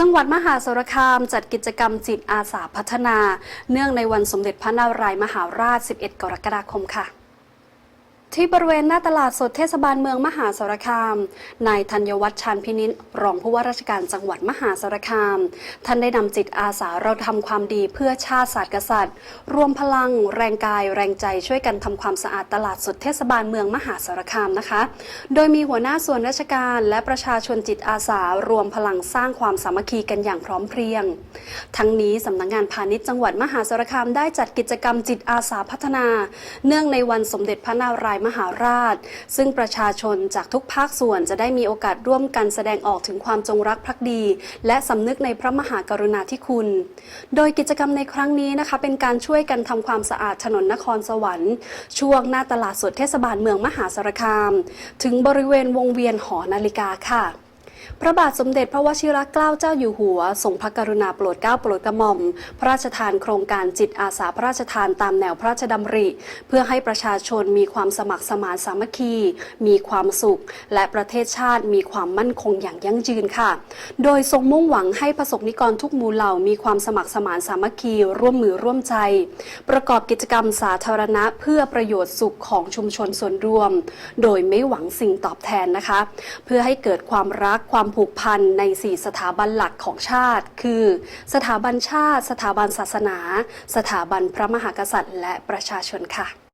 จังหวัดมหาสารคามจัดกิจกรรมจิตอาสาพัฒนา เนื่องในวันสมเด็จพระนารายมหาราช 11 กรกฎาคมค่ะ ที่บริเวณหน้าตลาดสดเทศบาลเมืองมหาสารคาม นายธัญวัฒน์ชานพินิษรองผู้ว่าราชการจังหวัดมหาสารคาม ท่านได้นำจิตอาสาเราทำความดีเพื่อชาติศาสตร์กษัตริย์ รวมพลัง แรงกาย แรงใจช่วยกันทำความสะอาดตลาดสดเทศบาลเมืองมหาสารคามนะคะ โดยมีหัวหน้าส่วนราชการและประชาชนจิตอาสารวมพลังสร้างความสามัคคีกันอย่างพร้อมเพรียง ทั้งนี้สำนักงงานพาณิชย์จังหวัดมหาสารคามได้จัดกิจกรรมจิตอาสาพัฒนา เนื่องในวันสมเด็จพระนารายมหาราช ซึ่งประชาชนจากทุกภาคส่วนจะได้มีโอกาสร่วมกันแสดงออกถึงความจงรักภักดี และสำนึกในพระมหากรุณาธิคุณ โดยกิจกรรมในครั้งนี้นะคะ เป็นการช่วยกันทำความสะอาดถนนนครสวรรค์ ช่วงหน้าตลาดสดเทศบาลเมืองมหาสารคาม ถึงบริเวณวงเวียนหอนาฬิกาค่ะ พระบาทสมเด็จพระวชิรเกล้าเจ้าอยู่หัวทรงพระกรุณาโปรดเกล้าโปรดกระหม่อม พระราชทานโครงการจิตอาสาพระราชทานตามแนวพระราชดำริ เพื่อให้ประชาชนมีความสมัครสมานสามัคคี มีความสุข และประเทศชาติมีความมั่นคงอย่างยั่งยืนค่ะ โดยทรงมุ่งหวังให้ประสบนิกรทุกหมู่เหล่ามีความสมัครสมานสามัคคีร่วมมือร่วมใจ ประกอบกิจกรรมสาธารณะเพื่อประโยชน์สุขของชุมชนส่วนรวม โดยไม่หวังสิ่งตอบแทนนะคะ เพื่อให้เกิดความรักความความผูกพันใน 4 สถาบันหลักของชาติ คือ สถาบันชาติ สถาบันศาสนา สถาบันพระมหากษัตริย์ และประชาชนค่ะ